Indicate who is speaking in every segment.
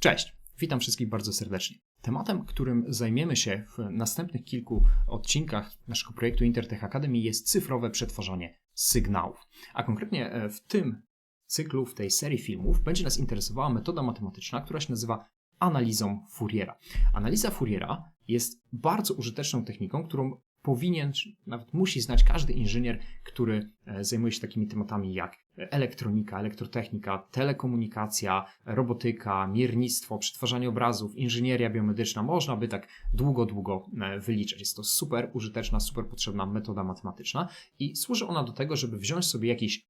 Speaker 1: Cześć, witam wszystkich bardzo serdecznie. Tematem, którym zajmiemy się w następnych kilku odcinkach naszego projektu Intertech Academy jest cyfrowe przetwarzanie sygnałów. A konkretnie e, w tym cyklu, w tej serii filmów będzie nas interesowała metoda matematyczna, która się nazywa analizą Fouriera. Analiza Fouriera jest bardzo użyteczną techniką, którą powinien, nawet musi znać każdy inżynier, który e, zajmuje się takimi tematami jak elektronika, elektrotechnika, telekomunikacja, robotyka, miernictwo, przetwarzanie obrazów, inżynieria biomedyczna. Można by tak długo, długo e, wyliczać. Jest to super użyteczna, super potrzebna metoda matematyczna i służy ona do tego, żeby wziąć sobie jakiś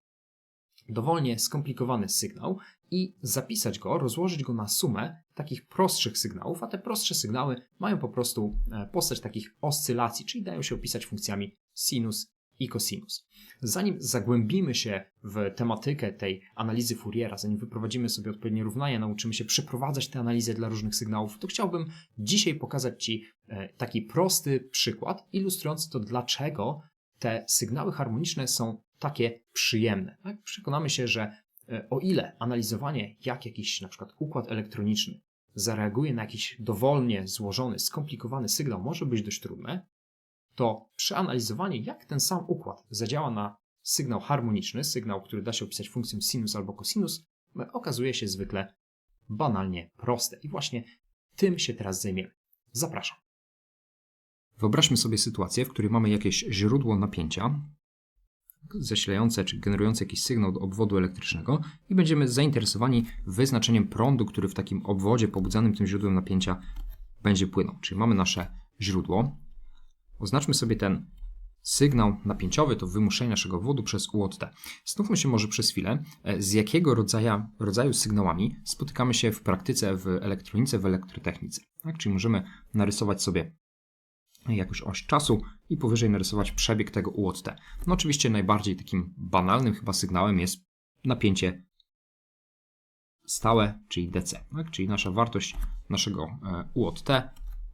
Speaker 1: dowolnie skomplikowany sygnał i zapisać go, rozłożyć go na sumę takich prostszych sygnałów, a te prostsze sygnały mają po prostu e, postać takich oscylacji, czyli dają się opisać funkcjami sinus i cosinus. Zanim zagłębimy się w tematykę tej analizy Fouriera, zanim wyprowadzimy sobie odpowiednie równania, nauczymy się przeprowadzać te analizy dla różnych sygnałów, to chciałbym dzisiaj pokazać Ci e, taki prosty przykład, ilustrujący to, dlaczego te sygnały harmoniczne są takie przyjemne. Tak? Przekonamy się, że e, o ile analizowanie, jak jakiś na przykład układ elektroniczny zareaguje na jakiś dowolnie złożony, skomplikowany sygnał, może być dość trudne, to przeanalizowanie, jak ten sam układ zadziała na sygnał harmoniczny, sygnał, który da się opisać funkcją sinus albo cosinus, okazuje się zwykle banalnie proste. I właśnie tym się teraz zajmiemy. Zapraszam.
Speaker 2: Wyobraźmy sobie sytuację, w której mamy jakieś źródło napięcia zasilające czy generujące jakiś sygnał do obwodu elektrycznego i będziemy zainteresowani wyznaczeniem prądu, który w takim obwodzie pobudzanym tym źródłem napięcia będzie płynął. Czyli mamy nasze źródło. Oznaczmy sobie ten sygnał napięciowy, to wymuszenie naszego obwodu przez UOT. Znówmy się może przez chwilę, e, z jakiego rodzaju, rodzaju sygnałami spotykamy się w praktyce w elektronice, w elektrotechnice. Tak? Czyli możemy narysować sobie jakąś oś czasu i powyżej narysować przebieg tego UOT. No oczywiście najbardziej takim banalnym chyba sygnałem jest napięcie stałe, czyli DC, tak? czyli nasza wartość naszego e, UOT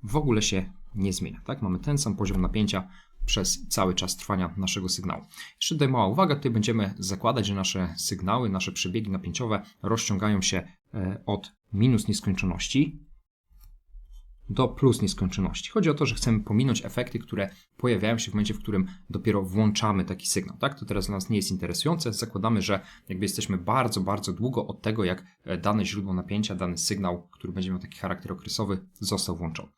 Speaker 2: w ogóle się nie zmienia. Tak? Mamy ten sam poziom napięcia przez cały czas trwania naszego sygnału. Jeszcze tutaj mała uwaga, tutaj będziemy zakładać, że nasze sygnały, nasze przebiegi napięciowe rozciągają się e, od minus nieskończoności do plus nieskończoności. Chodzi o to, że chcemy pominąć efekty, które pojawiają się w momencie, w którym dopiero włączamy taki sygnał. Tak? To teraz dla nas nie jest interesujące. Zakładamy, że jakby jesteśmy bardzo, bardzo długo od tego, jak e, dane źródło napięcia, dany sygnał, który będzie miał taki charakter okresowy, został włączony.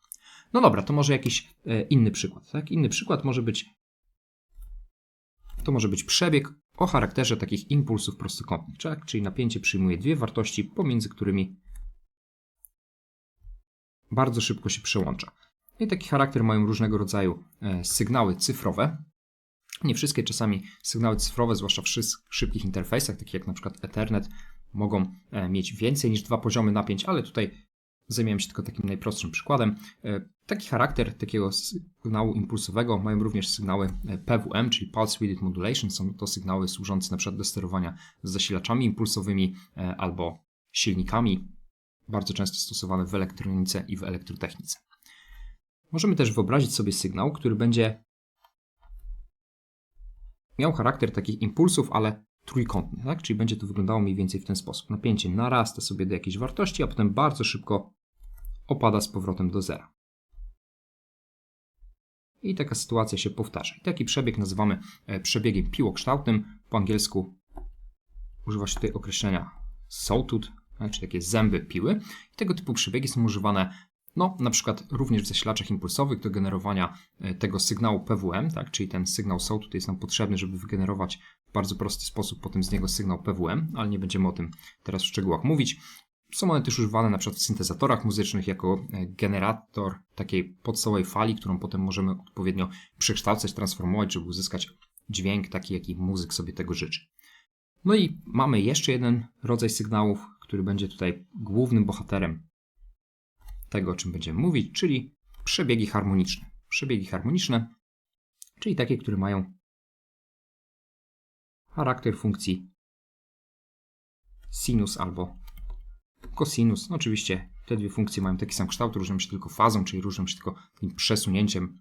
Speaker 2: No dobra, to może jakiś e, inny przykład. Tak? Inny przykład może być to może być przebieg o charakterze takich impulsów prostokątnych, tak? czyli napięcie przyjmuje dwie wartości, pomiędzy którymi bardzo szybko się przełącza. I taki charakter mają różnego rodzaju e, sygnały cyfrowe. Nie wszystkie czasami sygnały cyfrowe, zwłaszcza w szybkich interfejsach, takich jak na przykład Ethernet, mogą e, mieć więcej niż dwa poziomy napięć, ale tutaj zajmiemy się tylko takim najprostszym przykładem. E, taki charakter takiego sygnału impulsowego mają również sygnały PWM, czyli Pulse Width Modulation. Są to sygnały służące na przykład do sterowania z zasilaczami impulsowymi albo silnikami bardzo często stosowane w elektronice i w elektrotechnice. Możemy też wyobrazić sobie sygnał, który będzie miał charakter takich impulsów, ale trójkątny, tak? czyli będzie to wyglądało mniej więcej w ten sposób. Napięcie narasta sobie do jakiejś wartości, a potem bardzo szybko opada z powrotem do zera. I taka sytuacja się powtarza. I taki przebieg nazywamy e, przebiegiem piłokształtnym. Po angielsku używa się tutaj określenia sawtooth, tak, czyli takie zęby piły. I tego typu przebiegi są używane no, na przykład również w zasilaczach impulsowych do generowania e, tego sygnału PWM, tak, czyli ten sygnał SOU tutaj jest nam potrzebny, żeby wygenerować w bardzo prosty sposób potem z niego sygnał PWM, ale nie będziemy o tym teraz w szczegółach mówić. Są one też używane na przykład w syntezatorach muzycznych jako e, generator takiej podstawowej fali, którą potem możemy odpowiednio przekształcać, transformować, żeby uzyskać dźwięk taki, jaki muzyk sobie tego życzy. No i mamy jeszcze jeden rodzaj sygnałów, który będzie tutaj głównym bohaterem tego, o czym będziemy mówić, czyli przebiegi harmoniczne. Przebiegi harmoniczne, czyli takie, które mają charakter funkcji sinus albo cosinus. No oczywiście te dwie funkcje mają taki sam kształt, różnią się tylko fazą, czyli różnią się tylko tym przesunięciem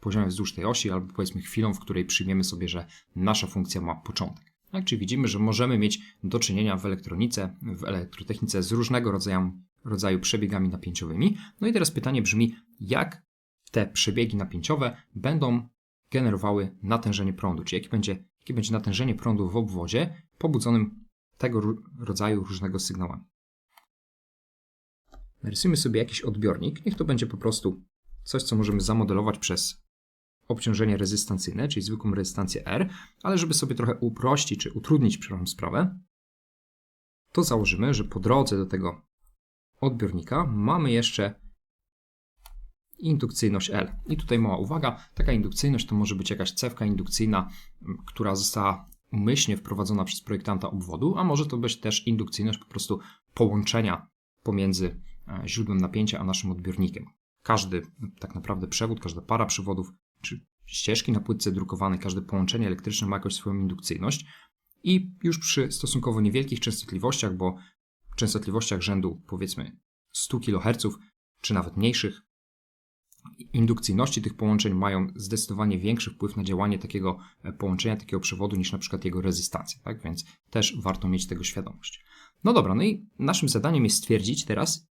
Speaker 2: poziomem wzdłuż tej osi, albo powiedzmy chwilą, w której przyjmiemy sobie, że nasza funkcja ma początek. Tak, czyli widzimy, że możemy mieć do czynienia w elektronice, w elektrotechnice z różnego rodzaju, rodzaju przebiegami napięciowymi. No i teraz pytanie brzmi, jak te przebiegi napięciowe będą generowały natężenie prądu, czyli jakie będzie, jakie będzie natężenie prądu w obwodzie pobudzonym tego rodzaju różnego sygnałami. Narysujmy sobie jakiś odbiornik, niech to będzie po prostu coś, co możemy zamodelować przez obciążenie rezystancyjne, czyli zwykłą rezystancję R, ale żeby sobie trochę uprościć czy utrudnić sprawę, to założymy, że po drodze do tego odbiornika mamy jeszcze indukcyjność L. I tutaj mała uwaga, taka indukcyjność to może być jakaś cewka indukcyjna, która została umyślnie wprowadzona przez projektanta obwodu, a może to być też indukcyjność po prostu połączenia pomiędzy źródłem napięcia a naszym odbiornikiem. Każdy tak naprawdę przewód, każda para przewodów czy ścieżki na płytce drukowanej, każde połączenie elektryczne ma jakąś swoją indukcyjność i już przy stosunkowo niewielkich częstotliwościach, bo częstotliwościach rzędu powiedzmy 100 kHz czy nawet mniejszych, indukcyjności tych połączeń mają zdecydowanie większy wpływ na działanie takiego e, połączenia, takiego przewodu niż na przykład jego rezystancja, tak? Więc też warto mieć tego świadomość. No dobra, no i naszym zadaniem jest stwierdzić teraz,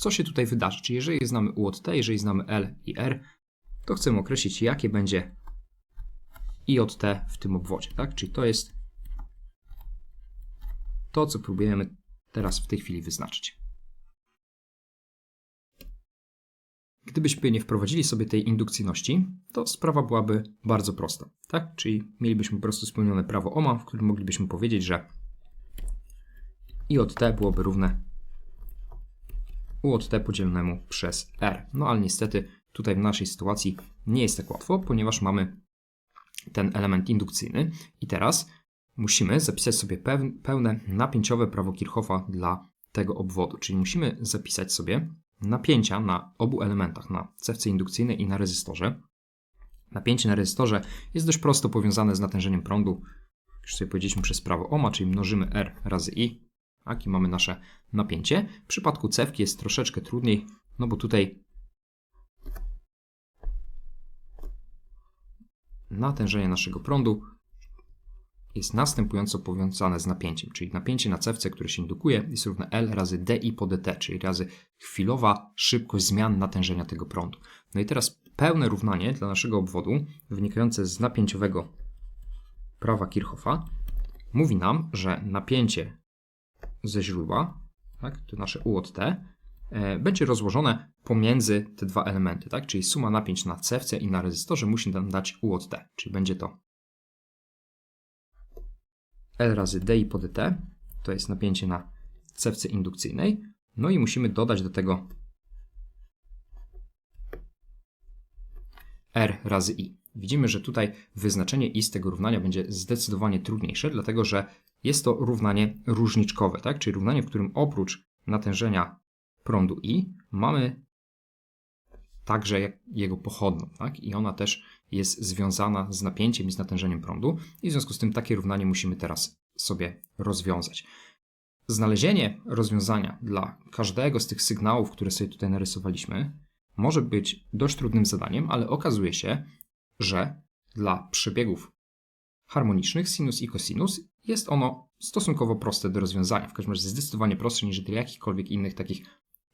Speaker 2: co się tutaj wydarzy. Czyli jeżeli znamy U od T, jeżeli znamy L i R, to chcemy określić, jakie będzie I od T w tym obwodzie, tak? Czyli to jest to, co próbujemy teraz w tej chwili wyznaczyć. Gdybyśmy nie wprowadzili sobie tej indukcyjności, to sprawa byłaby bardzo prosta, tak? Czyli mielibyśmy po prostu spełnione prawo Ohma, w którym moglibyśmy powiedzieć, że I od T byłoby równe U od T podzielonemu przez R. No ale niestety tutaj w naszej sytuacji nie jest tak łatwo, ponieważ mamy ten element indukcyjny i teraz musimy zapisać sobie pełne napięciowe prawo Kirchhoffa dla tego obwodu, czyli musimy zapisać sobie napięcia na obu elementach, na cewce indukcyjnej i na rezystorze. Napięcie na rezystorze jest dość prosto powiązane z natężeniem prądu. Już sobie powiedzieliśmy przez prawo Ohma, czyli mnożymy R razy I, tak, i mamy nasze napięcie. W przypadku cewki jest troszeczkę trudniej, no bo tutaj natężenie naszego prądu jest następująco powiązane z napięciem, czyli napięcie na cewce, które się indukuje, jest równe L razy dI po dt, czyli razy chwilowa szybkość zmian natężenia tego prądu. No i teraz pełne równanie dla naszego obwodu, wynikające z napięciowego prawa Kirchhoffa, mówi nam, że napięcie ze źródła, tak, to nasze U od T, e, będzie rozłożone pomiędzy te dwa elementy, tak? czyli suma napięć na cewce i na rezystorze musi nam dać U od T, czyli będzie to L razy dI po dt, to jest napięcie na cewce indukcyjnej. No i musimy dodać do tego R razy I. Widzimy, że tutaj wyznaczenie I z tego równania będzie zdecydowanie trudniejsze, dlatego że jest to równanie różniczkowe, tak? czyli równanie, w którym oprócz natężenia prądu I mamy także jego pochodną, tak? i ona też jest związana z napięciem i z natężeniem prądu i w związku z tym takie równanie musimy teraz sobie rozwiązać. Znalezienie rozwiązania dla każdego z tych sygnałów, które sobie tutaj narysowaliśmy, może być dość trudnym zadaniem, ale okazuje się, że dla przebiegów harmonicznych sinus i cosinus jest ono stosunkowo proste do rozwiązania. W każdym razie zdecydowanie prostsze niż dla jakichkolwiek innych takich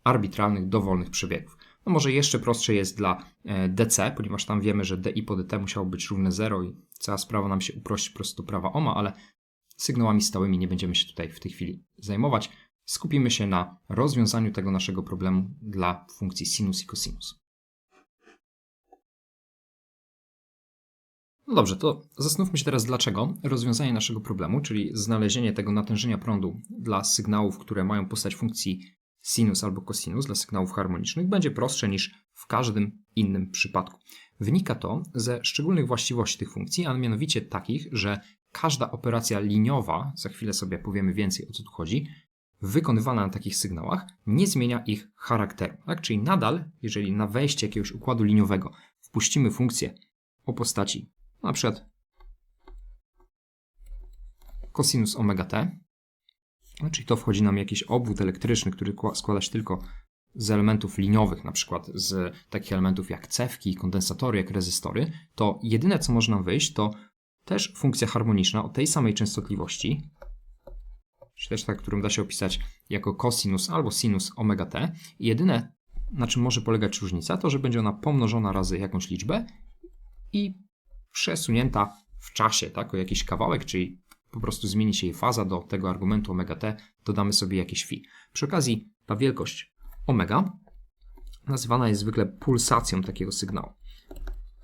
Speaker 2: arbitralnych, dowolnych przebiegów. No może jeszcze prostsze jest dla e, DC, ponieważ tam wiemy, że DI po DT musiało być równe 0 i cała sprawa nam się uprości po prostu prawa OMA, ale sygnałami stałymi nie będziemy się tutaj w tej chwili zajmować. Skupimy się na rozwiązaniu tego naszego problemu dla funkcji sinus i cosinus. No dobrze, to zastanówmy się teraz dlaczego rozwiązanie naszego problemu, czyli znalezienie tego natężenia prądu dla sygnałów, które mają postać funkcji sinus albo cosinus dla sygnałów harmonicznych będzie prostsze niż w każdym innym przypadku. Wynika to ze szczególnych właściwości tych funkcji, a mianowicie takich, że każda operacja liniowa, za chwilę sobie powiemy więcej o co tu chodzi, wykonywana na takich sygnałach nie zmienia ich charakteru. Tak? Czyli nadal, jeżeli na wejście jakiegoś układu liniowego wpuścimy funkcję o postaci na przykład cosinus omega t, czyli to wchodzi nam jakiś obwód elektryczny, który składa się tylko z elementów liniowych, na przykład z takich elementów jak cewki, kondensatory, jak rezystory, to jedyne co może nam wyjść to też funkcja harmoniczna o tej samej częstotliwości, czyli też tak, którą da się opisać jako cosinus albo sinus omega t. I jedyne, na czym może polegać różnica, to że będzie ona pomnożona razy jakąś liczbę i przesunięta w czasie, tak, o jakiś kawałek, czyli po prostu zmieni się jej faza do tego argumentu omega t, dodamy sobie jakieś phi. Przy okazji ta wielkość omega nazywana jest zwykle pulsacją takiego sygnału.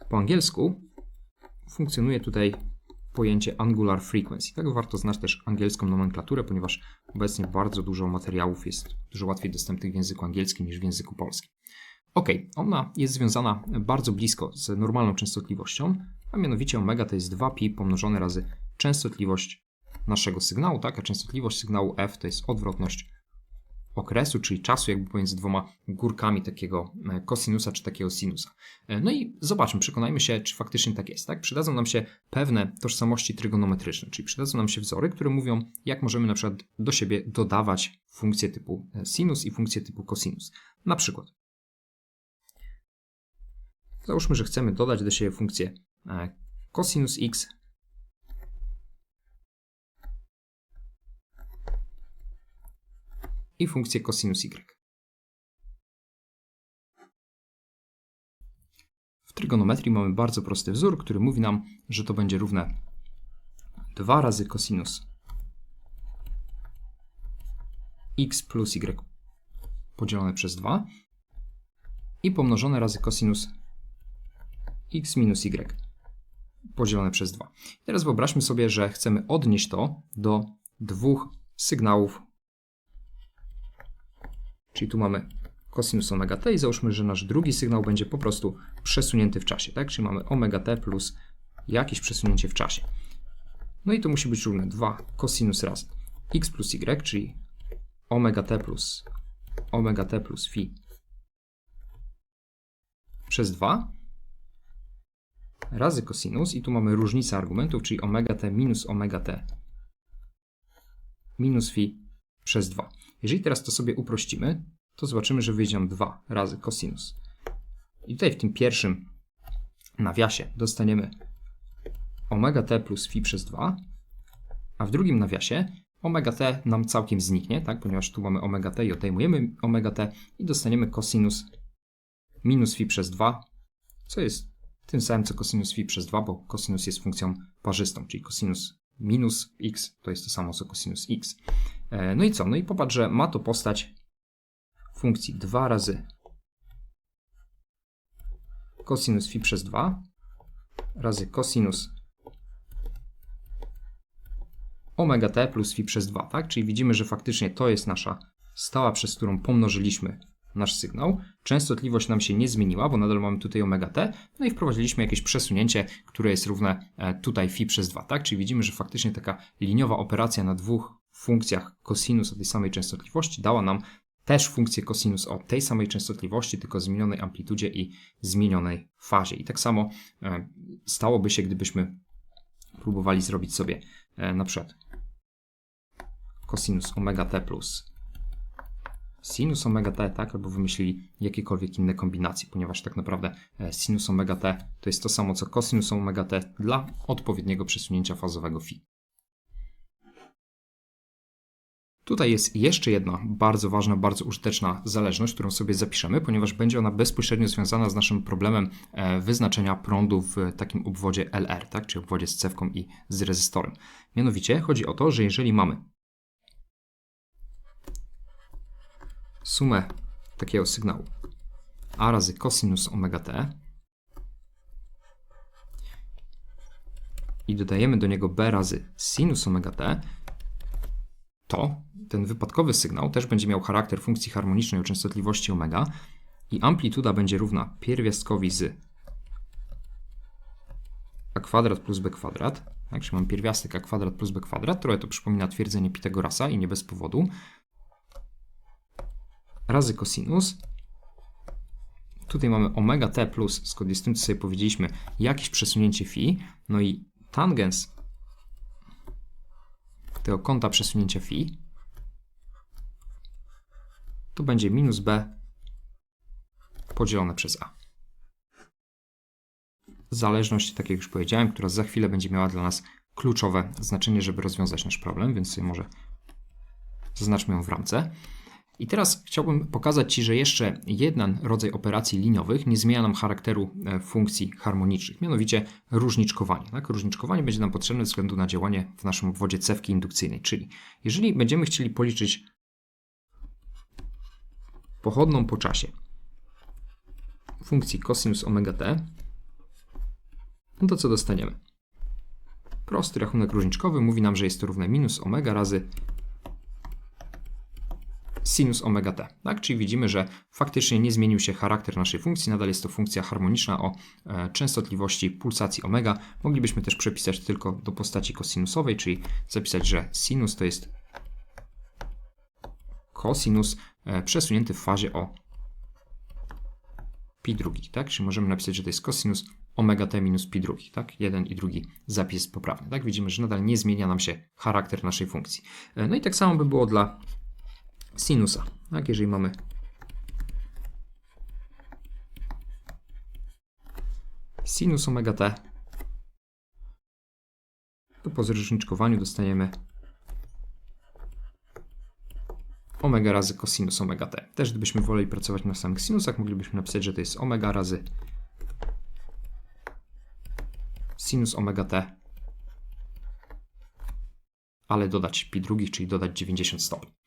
Speaker 2: Po angielsku funkcjonuje tutaj pojęcie angular frequency. Tak warto znać też angielską nomenklaturę, ponieważ obecnie bardzo dużo materiałów jest dużo łatwiej dostępnych w języku angielskim niż w języku polskim. Ok, ona jest związana bardzo blisko z normalną częstotliwością, a mianowicie omega to jest 2pi pomnożone razy częstotliwość naszego sygnału, tak? A częstotliwość sygnału f to jest odwrotność okresu, czyli czasu jakby pomiędzy dwoma górkami takiego kosinusa czy takiego sinusa. No i zobaczmy, przekonajmy się, czy faktycznie tak jest. Tak? Przydadzą nam się pewne tożsamości trygonometryczne, czyli przydadzą nam się wzory, które mówią, jak możemy na przykład do siebie dodawać funkcje typu sinus i funkcje typu cosinus. Na przykład załóżmy, że chcemy dodać do siebie funkcję cosinus x i funkcję cosinus y. W trygonometrii mamy bardzo prosty wzór, który mówi nam, że to będzie równe 2 razy cosinus x plus y podzielone przez 2 i pomnożone razy cosinus x minus y podzielone przez 2. Teraz wyobraźmy sobie, że chcemy odnieść to do dwóch sygnałów Czyli tu mamy cosinus omega t i załóżmy, że nasz drugi sygnał będzie po prostu przesunięty w czasie, tak? Czyli mamy omega t plus jakieś przesunięcie w czasie. No i to musi być równe 2 cosinus razy x plus y, czyli omega t plus omega t plus phi przez 2 razy cosinus i tu mamy różnicę argumentów, czyli omega t minus omega t minus phi przez 2. Jeżeli teraz to sobie uprościmy, to zobaczymy, że wyjdzie nam 2 razy cosinus. I tutaj w tym pierwszym nawiasie dostaniemy omega t plus phi przez 2, a w drugim nawiasie omega t nam całkiem zniknie, tak? ponieważ tu mamy omega t i odejmujemy omega t i dostaniemy cosinus minus phi przez 2, co jest tym samym co cosinus phi przez 2, bo cosinus jest funkcją parzystą, czyli cosinus minus x to jest to samo co cosinus x. E, no i co? No i popatrz, że ma to postać funkcji 2 razy cosinus phi przez 2 razy cosinus omega t plus phi przez 2, tak? Czyli widzimy, że faktycznie to jest nasza stała, przez którą pomnożyliśmy nasz sygnał. Częstotliwość nam się nie zmieniła, bo nadal mamy tutaj omega t, no i wprowadziliśmy jakieś przesunięcie, które jest równe e, tutaj phi przez 2, tak? Czyli widzimy, że faktycznie taka liniowa operacja na dwóch funkcjach cosinus o tej samej częstotliwości dała nam też funkcję cosinus o tej samej częstotliwości, tylko zmienionej amplitudzie i zmienionej fazie. I tak samo e, stałoby się, gdybyśmy próbowali zrobić sobie e, na przykład cosinus omega t plus sinus omega t, tak, albo wymyślili jakiekolwiek inne kombinacje, ponieważ tak naprawdę e, sinus omega t to jest to samo co cosinus omega t dla odpowiedniego przesunięcia fazowego phi. Tutaj jest jeszcze jedna bardzo ważna, bardzo użyteczna zależność, którą sobie zapiszemy, ponieważ będzie ona bezpośrednio związana z naszym problemem e, wyznaczenia prądu w takim obwodzie LR, tak, czyli obwodzie z cewką i z rezystorem. Mianowicie chodzi o to, że jeżeli mamy sumę takiego sygnału a razy cosinus omega t i dodajemy do niego b razy sinus omega t, to ten wypadkowy sygnał też będzie miał charakter funkcji harmonicznej o częstotliwości omega i amplituda będzie równa pierwiastkowi z a kwadrat plus b kwadrat. Tak, czyli mam pierwiastek a kwadrat plus b kwadrat. Trochę to przypomina twierdzenie Pitagorasa i nie bez powodu. Razy cosinus. Tutaj mamy omega t plus, zgodnie z tym, co sobie powiedzieliśmy, jakieś przesunięcie phi. No i tangens tego kąta przesunięcia phi to będzie minus b podzielone przez a. Zależność, tak jak już powiedziałem, która za chwilę będzie miała dla nas kluczowe znaczenie, żeby rozwiązać nasz problem, więc sobie może zaznaczmy ją w ramce. I teraz chciałbym pokazać Ci, że jeszcze jeden rodzaj operacji liniowych nie zmienia nam charakteru e, funkcji harmonicznych, mianowicie różniczkowanie. Tak? Różniczkowanie będzie nam potrzebne ze względu na działanie w naszym obwodzie cewki indukcyjnej, czyli jeżeli będziemy chcieli policzyć pochodną po czasie funkcji cosinus omega t, no to co dostaniemy? Prosty rachunek różniczkowy mówi nam, że jest to równe minus omega razy sinus omega t. Tak? Czyli widzimy, że faktycznie nie zmienił się charakter naszej funkcji, nadal jest to funkcja harmoniczna o e, częstotliwości pulsacji omega. Moglibyśmy też przepisać tylko do postaci kosinusowej, czyli zapisać, że sinus to jest kosinus e, przesunięty w fazie o pi drugi, tak? Czyli możemy napisać, że to jest cosinus omega t minus pi drugi, tak? Jeden i drugi zapis poprawny, tak? Widzimy, że nadal nie zmienia nam się charakter naszej funkcji. E, No i tak samo by było dla sinusa, tak? Jeżeli mamy sinus omega t, to po zróżniczkowaniu dostaniemy omega razy cosinus omega t. Też gdybyśmy woleli pracować na samych sinusach, moglibyśmy napisać, że to jest omega razy sinus omega t, ale dodać pi drugich, czyli dodać 90 stopni.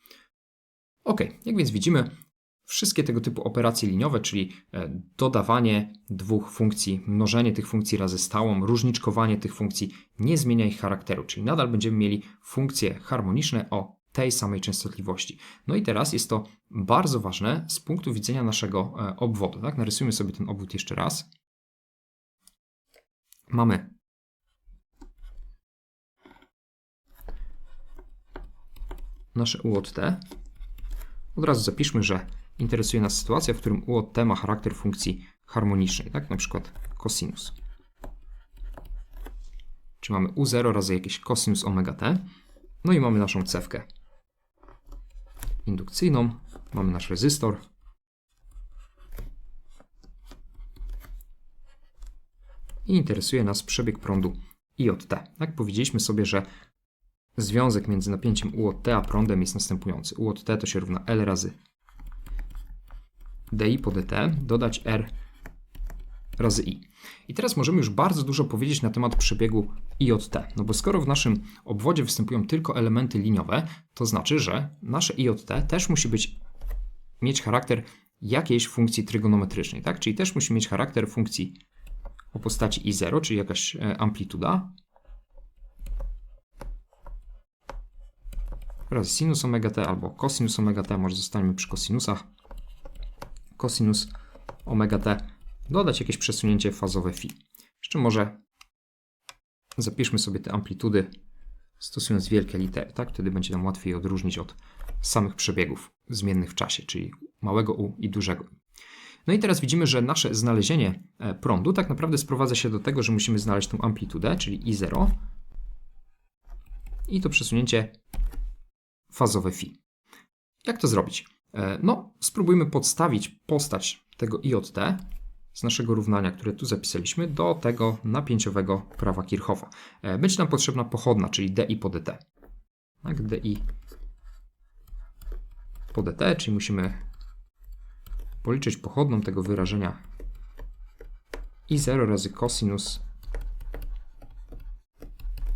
Speaker 2: Ok, jak więc widzimy, wszystkie tego typu operacje liniowe, czyli e, dodawanie dwóch funkcji, mnożenie tych funkcji razy stałą, różniczkowanie tych funkcji, nie zmienia ich charakteru, czyli nadal będziemy mieli funkcje harmoniczne o tej samej częstotliwości. No i teraz jest to bardzo ważne z punktu widzenia naszego e, obwodu. Tak? Narysujmy sobie ten obwód jeszcze raz. Mamy nasze u od razu zapiszmy, że interesuje nas sytuacja, w którym u od t ma charakter funkcji harmonicznej, tak? na przykład cosinus. Czy mamy u0 razy jakiś cosinus omega t. No i mamy naszą cewkę indukcyjną, mamy nasz rezystor. I interesuje nas przebieg prądu I od T. Tak powiedzieliśmy sobie, że związek między napięciem U od T a prądem jest następujący. U od T to się równa L razy dI po dt, dodać R razy I. I teraz możemy już bardzo dużo powiedzieć na temat przebiegu I od T. No bo skoro w naszym obwodzie występują tylko elementy liniowe, to znaczy, że nasze I od T też musi być, mieć charakter jakiejś funkcji trygonometrycznej, tak? Czyli też musi mieć charakter funkcji o postaci I0, czyli jakaś e, amplituda. Razy sinus omega t albo cosinus omega t, może zostaniemy przy cosinusach. Cosinus omega t dodać jakieś przesunięcie fazowe φ. Jeszcze może zapiszmy sobie te amplitudy stosując wielkie litery, tak? Wtedy będzie nam łatwiej odróżnić od samych przebiegów zmiennych w czasie, czyli małego u i dużego. No i teraz widzimy, że nasze znalezienie e, prądu tak naprawdę sprowadza się do tego, że musimy znaleźć tą amplitudę, czyli I0 i to przesunięcie fazowe φ. Jak to zrobić? E, No, spróbujmy podstawić postać tego I z naszego równania, które tu zapisaliśmy, do tego napięciowego prawa Kirchhoffa. Będzie nam potrzebna pochodna, czyli dI po dt. Tak, dI po dt, czyli musimy policzyć pochodną tego wyrażenia I0 razy cosinus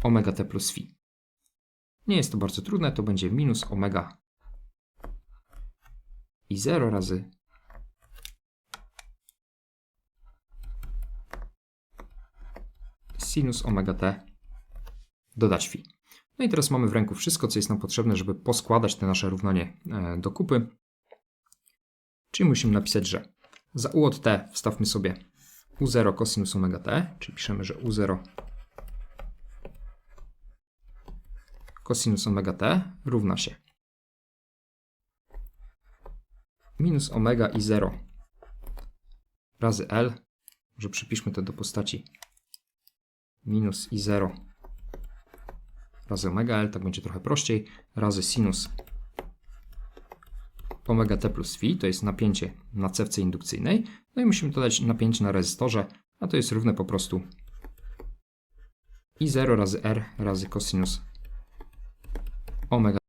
Speaker 2: omega t plus phi. Nie jest to bardzo trudne, to będzie minus omega I0 razy sinus omega t dodać phi. No i teraz mamy w ręku wszystko, co jest nam potrzebne, żeby poskładać te nasze równanie e, do kupy. Czyli musimy napisać, że za u od t wstawmy sobie u0 cosinus omega t, czyli piszemy, że u0 cosinus omega t równa się. Minus omega i 0 razy L, że przypiszmy to do postaci. Minus i 0 razy omega L, tak będzie trochę prościej, razy sinus omega t plus phi, to jest napięcie na cewce indukcyjnej, no i musimy dodać napięcie na rezystorze, a to jest równe po prostu i 0 razy R razy cosinus omega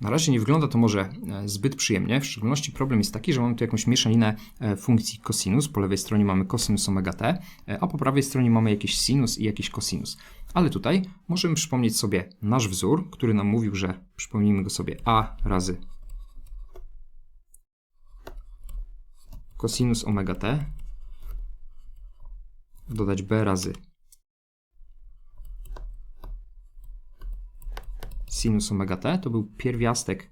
Speaker 2: Na razie nie wygląda to może e, zbyt przyjemnie. W szczególności problem jest taki, że mamy tu jakąś mieszaninę e, funkcji cosinus. Po lewej stronie mamy cosinus omega t, e, a po prawej stronie mamy jakiś sinus i jakiś cosinus. Ale tutaj możemy przypomnieć sobie nasz wzór, który nam mówił, że przypomnijmy go sobie a razy cosinus omega t dodać b razy sinus omega t, to był pierwiastek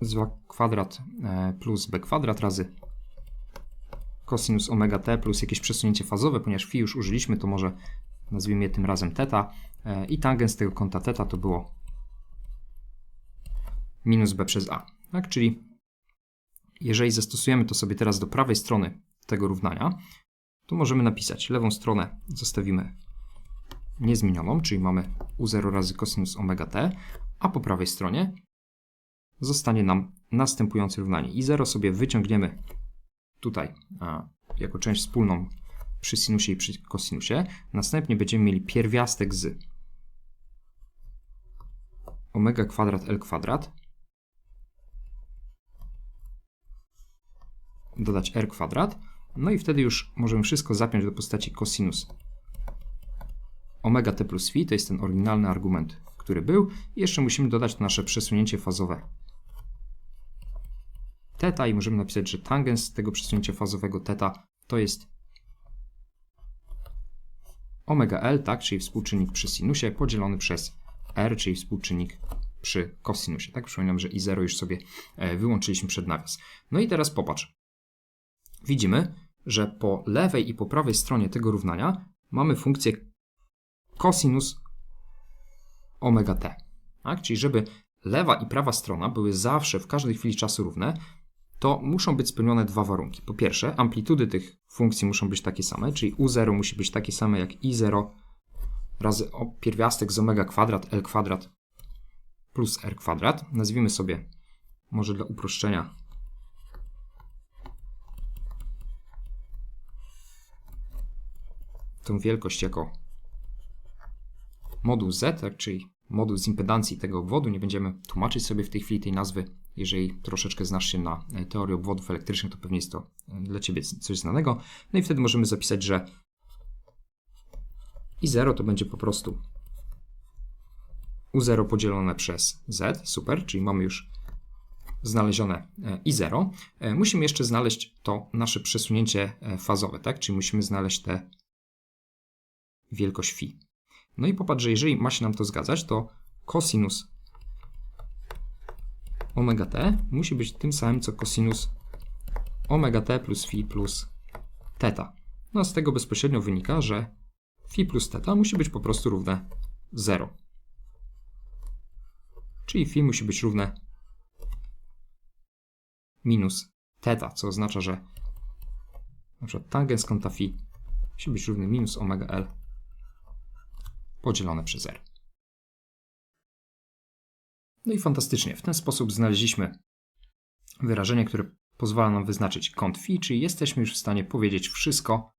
Speaker 2: z a kwadrat e, plus b kwadrat razy cosinus omega t plus jakieś przesunięcie fazowe, ponieważ phi już użyliśmy, to może nazwijmy je tym razem teta e, i tangens tego kąta teta to było minus b przez a. Tak? Czyli jeżeli zastosujemy to sobie teraz do prawej strony tego równania, to możemy napisać lewą stronę zostawimy niezmienioną, czyli mamy u0 razy cosinus omega t, a po prawej stronie zostanie nam następujące równanie. I 0 sobie wyciągniemy tutaj a, jako część wspólną przy sinusie i przy kosinusie. Następnie będziemy mieli pierwiastek z omega kwadrat L kwadrat dodać R kwadrat. No i wtedy już możemy wszystko zapiąć do postaci cosinus omega t plus phi, to jest ten oryginalny argument, który był. I jeszcze musimy dodać nasze przesunięcie fazowe teta i możemy napisać, że tangens tego przesunięcia fazowego teta to jest omega L, tak, czyli współczynnik przy sinusie, podzielony przez R, czyli współczynnik przy kosinusie. Tak, przypominam, że i 0 już sobie e, wyłączyliśmy przed nawias. No i teraz popatrz. Widzimy, że po lewej i po prawej stronie tego równania mamy funkcję cosinus omega t. Tak? Czyli żeby lewa i prawa strona były zawsze w każdej chwili czasu równe, to muszą być spełnione dwa warunki. Po pierwsze, amplitudy tych funkcji muszą być takie same, czyli u0 musi być takie same jak i0 razy pierwiastek z omega kwadrat L kwadrat plus R kwadrat. Nazwijmy sobie, może dla uproszczenia, tą wielkość jako moduł Z, tak, czyli moduł z impedancji tego obwodu. Nie będziemy tłumaczyć sobie w tej chwili tej nazwy. Jeżeli troszeczkę znasz się na e, teorii obwodów elektrycznych, to pewnie jest to e, dla Ciebie coś znanego. No i wtedy możemy zapisać, że I0 to będzie po prostu U0 podzielone przez Z, super, czyli mamy już znalezione e, I0. Musimy jeszcze znaleźć to nasze przesunięcie fazowe, tak? Czyli musimy znaleźć tę wielkość phi. No i popatrz, że jeżeli ma się nam to zgadzać, to cosinus omega t musi być tym samym co cosinus omega t plus phi plus theta. No a z tego bezpośrednio wynika, że phi plus theta musi być po prostu równe 0. Czyli phi musi być równe minus theta, co oznacza, że na przykład tangens kąta phi musi być równy minus omega l podzielone przez r. No i fantastycznie, w ten sposób znaleźliśmy wyrażenie, które pozwala nam wyznaczyć kąt φ, czyli jesteśmy już w stanie powiedzieć wszystko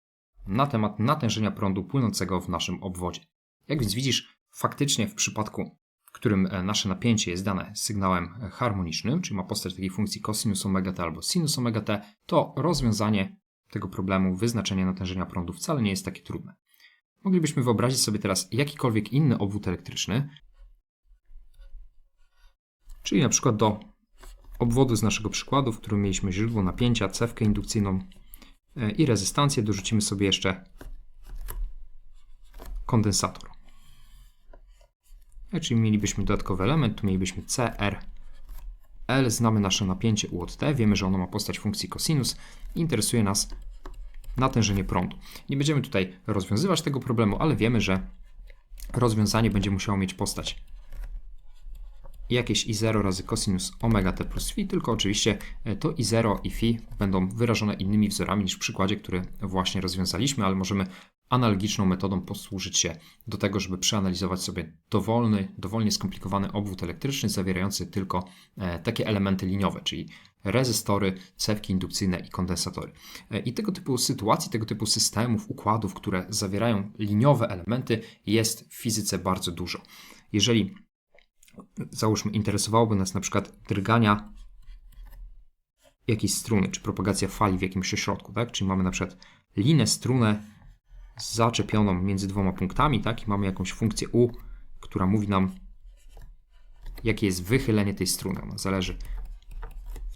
Speaker 2: na temat natężenia prądu płynącego w naszym obwodzie. Jak więc widzisz, faktycznie w przypadku, w którym e, nasze napięcie jest dane sygnałem harmonicznym, czyli ma postać takiej funkcji cosinus omega t albo sinus omega t, to rozwiązanie tego problemu, wyznaczenie natężenia prądu wcale nie jest takie trudne. Moglibyśmy wyobrazić sobie teraz jakikolwiek inny obwód elektryczny, czyli na przykład do obwodu z naszego przykładu, w którym mieliśmy źródło napięcia, cewkę indukcyjną e, i rezystancję, dorzucimy sobie jeszcze kondensator. E, czyli mielibyśmy dodatkowy element, tu mielibyśmy CR. L, znamy nasze napięcie U od T, wiemy, że ono ma postać funkcji cosinus. Interesuje nas natężenie prądu. Nie będziemy tutaj rozwiązywać tego problemu, ale wiemy, że rozwiązanie będzie musiało mieć postać jakieś i0 razy cosinus omega t plus phi, tylko oczywiście e, to i0 i phi będą wyrażone innymi wzorami niż w przykładzie, który właśnie rozwiązaliśmy, ale możemy analogiczną metodą posłużyć się do tego, żeby przeanalizować sobie dowolny, dowolnie skomplikowany obwód elektryczny zawierający tylko e, takie elementy liniowe, czyli rezystory, cewki indukcyjne i kondensatory. E, I tego typu sytuacji, tego typu systemów, układów, które zawierają liniowe elementy, jest w fizyce bardzo dużo. Jeżeli załóżmy, interesowałoby nas na przykład drgania jakiejś struny, czy propagacja fali w jakimś ośrodku, tak? Czyli mamy na przykład linę, strunę zaczepioną między dwoma punktami, tak? I mamy jakąś funkcję u, która mówi nam, jakie jest wychylenie tej struny. Ona zależy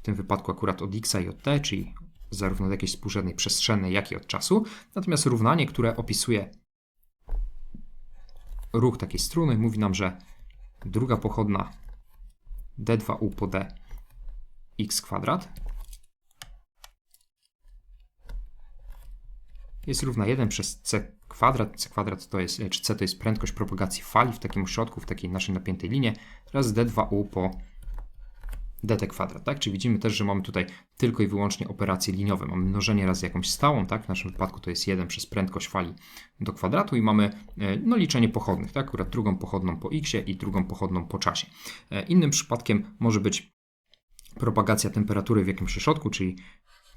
Speaker 2: tym wypadku akurat od x i od t, czyli zarówno od jakiejś współrzędnej przestrzennej, jak i od czasu. Natomiast równanie, które opisuje ruch takiej struny, mówi nam, że druga pochodna d2u po d x kwadrat jest równa 1 przez c kwadrat. c kwadrat to jest, czy c to jest prędkość propagacji fali w takim ośrodku, w takiej naszej napiętej linie, teraz d2u po dt kwadrat, tak? Czyli widzimy też, że mamy tutaj tylko i wyłącznie operacje liniowe. Mamy mnożenie razy jakąś stałą, tak? W naszym wypadku to jest 1 przez prędkość fali do kwadratu i mamy e, no, liczenie pochodnych, tak? Akurat drugą pochodną po x i drugą pochodną po czasie. E, innym przypadkiem może być propagacja temperatury w jakimś ośrodku, czyli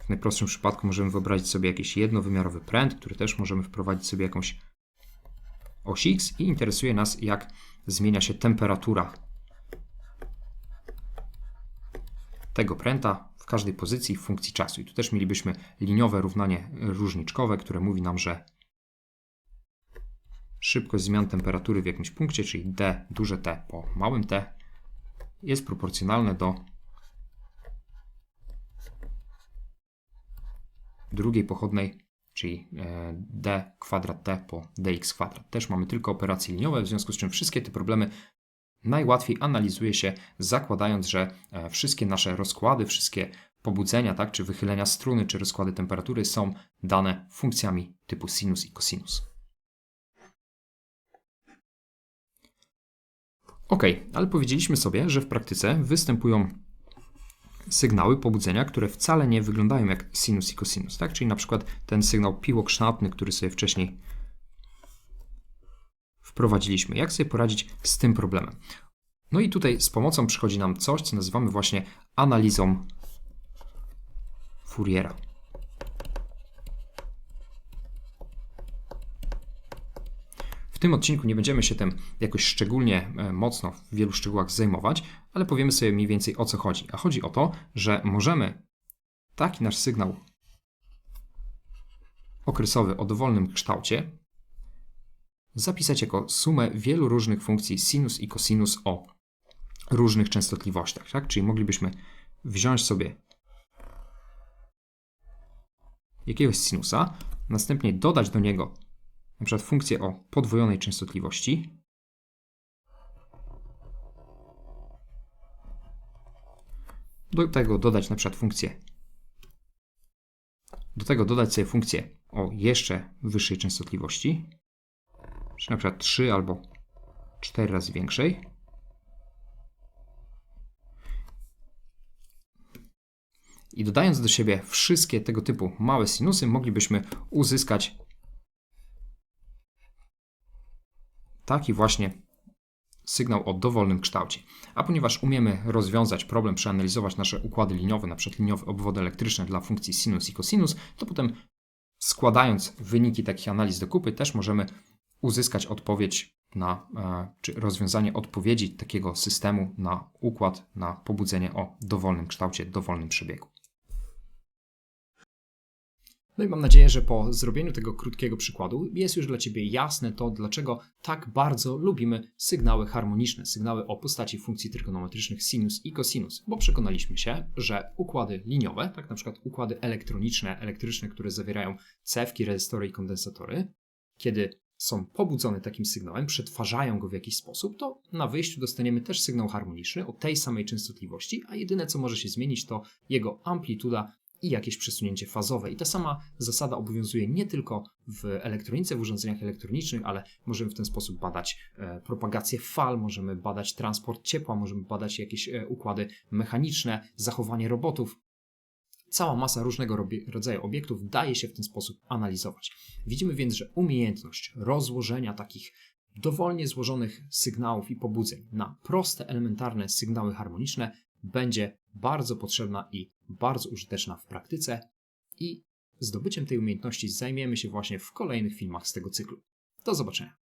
Speaker 2: w najprostszym przypadku możemy wyobrazić sobie jakiś jednowymiarowy pręt, który też możemy wprowadzić sobie jakąś oś x i interesuje nas, jak zmienia się temperatura tego pręta w każdej pozycji w funkcji czasu. I tu też mielibyśmy liniowe równanie różniczkowe, które mówi nam, że szybkość zmian temperatury w jakimś punkcie, czyli d duże T po małym t, jest proporcjonalne do drugiej pochodnej, czyli e, d kwadrat t po dx kwadrat. Też mamy tylko operacje liniowe, w związku z czym wszystkie te problemy najłatwiej analizuje się zakładając, że e, wszystkie nasze rozkłady, wszystkie pobudzenia, tak, czy wychylenia struny, czy rozkłady temperatury są dane funkcjami typu sinus i cosinus. Ok, ale powiedzieliśmy sobie, że w praktyce występują sygnały pobudzenia, które wcale nie wyglądają jak sinus i cosinus, tak? Czyli na przykład ten sygnał piłokształtny, który sobie wcześniej wprowadziliśmy. Jak sobie poradzić z tym problemem? No i tutaj z pomocą przychodzi nam coś, co nazywamy właśnie analizą Fouriera. W tym odcinku nie będziemy się tym jakoś szczególnie e, mocno w wielu szczegółach zajmować, ale powiemy sobie mniej więcej o co chodzi. A chodzi o to, że możemy taki nasz sygnał okresowy o dowolnym kształcie zapisać jako sumę wielu różnych funkcji sinus i cosinus o różnych częstotliwościach. Tak? Czyli moglibyśmy wziąć sobie jakiegoś sinusa, następnie dodać do niego na przykład funkcję o podwojonej częstotliwości. Do tego dodać na przykład funkcję. Do tego dodać sobie funkcję o jeszcze wyższej częstotliwości, czyli na przykład 3 albo 4 razy większej. I dodając do siebie wszystkie tego typu małe sinusy, moglibyśmy uzyskać taki właśnie sygnał o dowolnym kształcie. A ponieważ umiemy rozwiązać problem, przeanalizować nasze układy liniowe, na przykład liniowe obwody elektryczne dla funkcji sinus i cosinus, to potem składając wyniki takich analiz do kupy też możemy uzyskać odpowiedź na, e, czy rozwiązanie odpowiedzi takiego systemu na układ, na pobudzenie o dowolnym kształcie, dowolnym przebiegu.
Speaker 1: No i mam nadzieję, że po zrobieniu tego krótkiego przykładu jest już dla Ciebie jasne to, dlaczego tak bardzo lubimy sygnały harmoniczne, sygnały o postaci funkcji trygonometrycznych sinus i cosinus, bo przekonaliśmy się, że układy liniowe, tak na przykład układy elektroniczne, elektryczne, które zawierają cewki, rezystory i kondensatory, kiedy są pobudzone takim sygnałem, przetwarzają go w jakiś sposób, to na wyjściu dostaniemy też sygnał harmoniczny o tej samej częstotliwości, a jedyne co może się zmienić to jego amplituda i jakieś przesunięcie fazowe. I ta sama zasada obowiązuje nie tylko w elektronice, w urządzeniach elektronicznych, ale możemy w ten sposób badać e, propagację fal, możemy badać transport ciepła, możemy badać jakieś e, układy mechaniczne, zachowanie robotów. Cała masa różnego rodzaju obiektów daje się w ten sposób analizować. Widzimy więc, że umiejętność rozłożenia takich dowolnie złożonych sygnałów i pobudzeń na proste, elementarne sygnały harmoniczne będzie bardzo potrzebna i bardzo użyteczna w praktyce i zdobyciem tej umiejętności zajmiemy się właśnie w kolejnych filmach z tego cyklu. Do zobaczenia.